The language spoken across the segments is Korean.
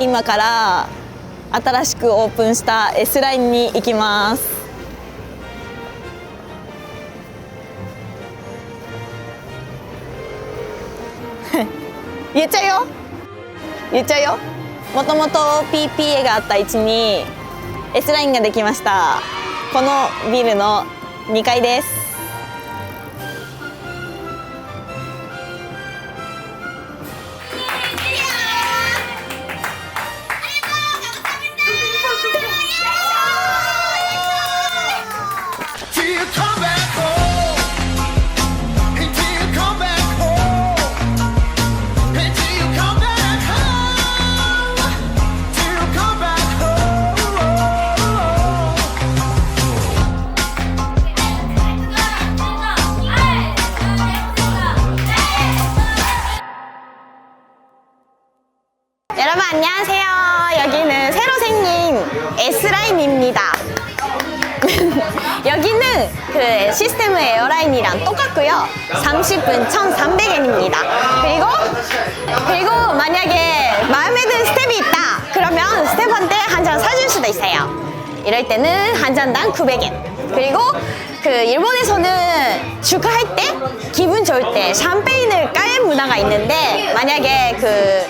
今から新しくオープンした S ラインに行きます。言っちゃうよ。言っちゃうよ。もともと PPA があった位置に S ラインができました。このビルの2階です。 안녕하세요. 여기는 새로 생긴 S라인입니다. 여기는 그 시스템 에어라인이랑 똑같고요. 30분 1,300엔입니다. 그리고 그리고 만약에 마음에 드는 스텝이 있다. 그러면 스텝한테 한 잔 사줄 수도 있어요. 이럴 때는 한 잔당 900엔 그리고 그 일본에서는 축하할 때 기분 좋을 때 샴페인을 깔 문화가 있는데 만약에 그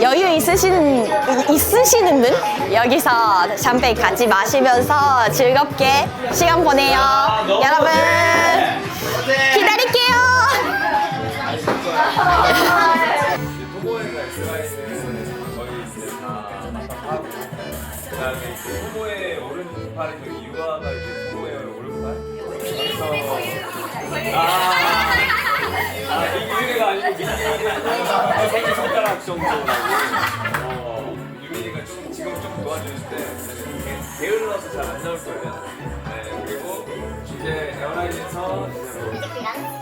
여유 있으신 있으시는 분 여기서 샴페인 같이 마시면서 즐겁게 시간 보내요. 여러분 기다릴게요. 그다음에 이제 토모의 오른팔이 그 유아가 이제 아, 아 유민이가 아니고 민민이가 생일 손가락 어, 유민이가 지- 지금 좀 도와주는데 이게 게을러서 잘 안 나올 거예요 네 그리고 이제 에어라인에서 이제 뭐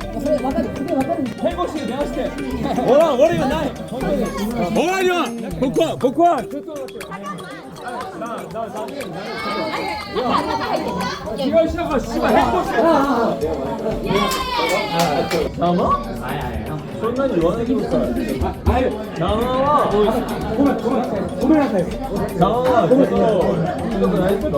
행복시 내가 시대. 뭐라 뭐라요 나. 뭐라요? 복화 복화. 이거 시작하 씨발 행복시. 나뭐? 아니 아니 형. 손난이 원해주고 있어. 아니 나와. 고만 고만 고만 하세요. 나와. 이거 나이스다.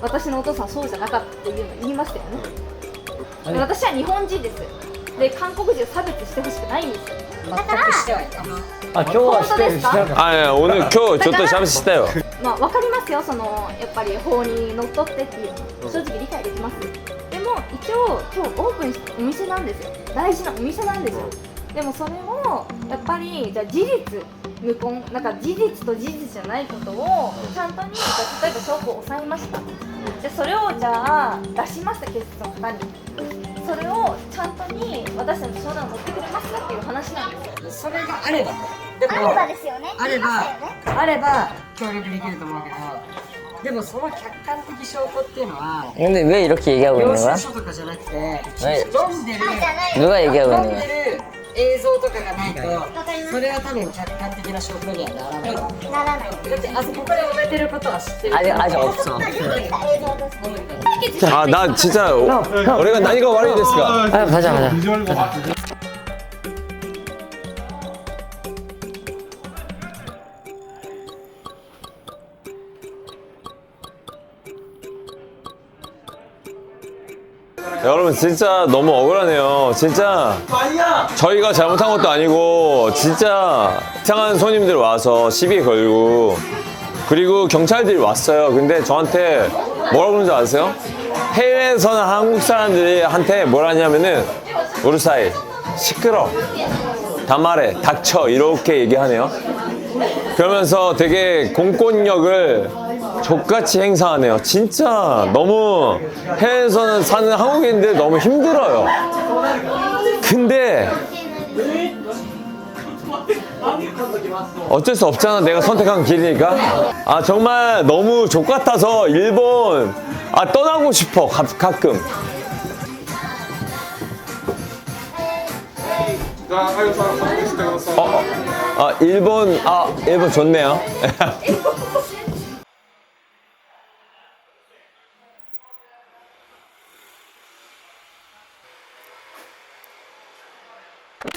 私のお父さんそうじゃなかったっていうの言いましたよね、はい、私は日本人です。で韓国人を差別してほしくないんですよ。だからあ今日はしてるあいや俺今日ちょっとしゃべしたよ。まあわかりますよ。そのやっぱり法にのっとってっていう正直理解できます。でも一応今日オープンしたお店なんですよ。大事なお店なんですよ。でもそれをやっぱりじゃあ事実無根なんか事実と事実じゃないことをちゃんとにじゃあ例えば証拠を押さえましたじゃあそれをじゃあ出しました警察の方にそれをちゃんとに私たちの相談を乗ってくれますかっていう話なんですよそれがあればでもあればですよね。あれば言いましたよねあれば協力できると思うけどでもその客観的証拠っていうのは 근데 왜 이렇게 얘기하고 領 있는 거야? 収書とかじゃなくて네. 飲んでる じゃない。 누가 얘기하고 飲ん 있는 で 거야? る 映像とかがないとそれは多分客観的な証拠にはならないだならないってあそこから揉めてることは知ってる 아직 아직 없어. 映像として 아 나 진짜 우리가 나이가悪いですか 아 가자 가자. 여러분 진짜 너무 억울하네요. 진짜 저희가 잘못한 것도 아니고 진짜 이상한 손님들 와서 시비 걸고 그리고 경찰들이 왔어요. 근데 저한테 뭐라고 그러는지 아세요? 해외에서는 한국 사람들이 한테 뭐라 하냐면은 우르사이 시끄러 다 말해 닥쳐 이렇게 얘기하네요. 그러면서 되게 공권력을 족같이 행사하네요. 진짜 너무 해외에서는 사는 한국인들 너무 힘들어요. 근데 어쩔 수 없잖아. 내가 선택한 길이니까. 아 정말 너무 족같아서 일본 아 떠나고 싶어 가, 가끔. 어, 어, 아 일본 아 일본 좋네요. 아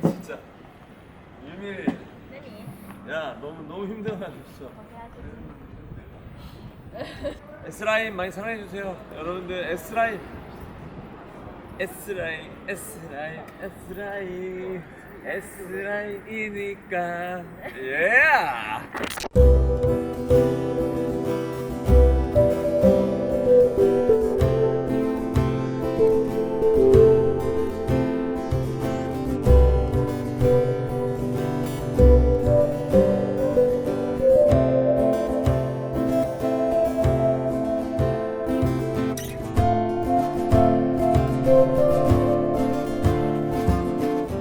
진짜. 너무 너무 힘든 하루였어. S라인 많이 사랑해 주세요. 여러분들 S라인 S라인 S라인 S라인 S라인이니까 예.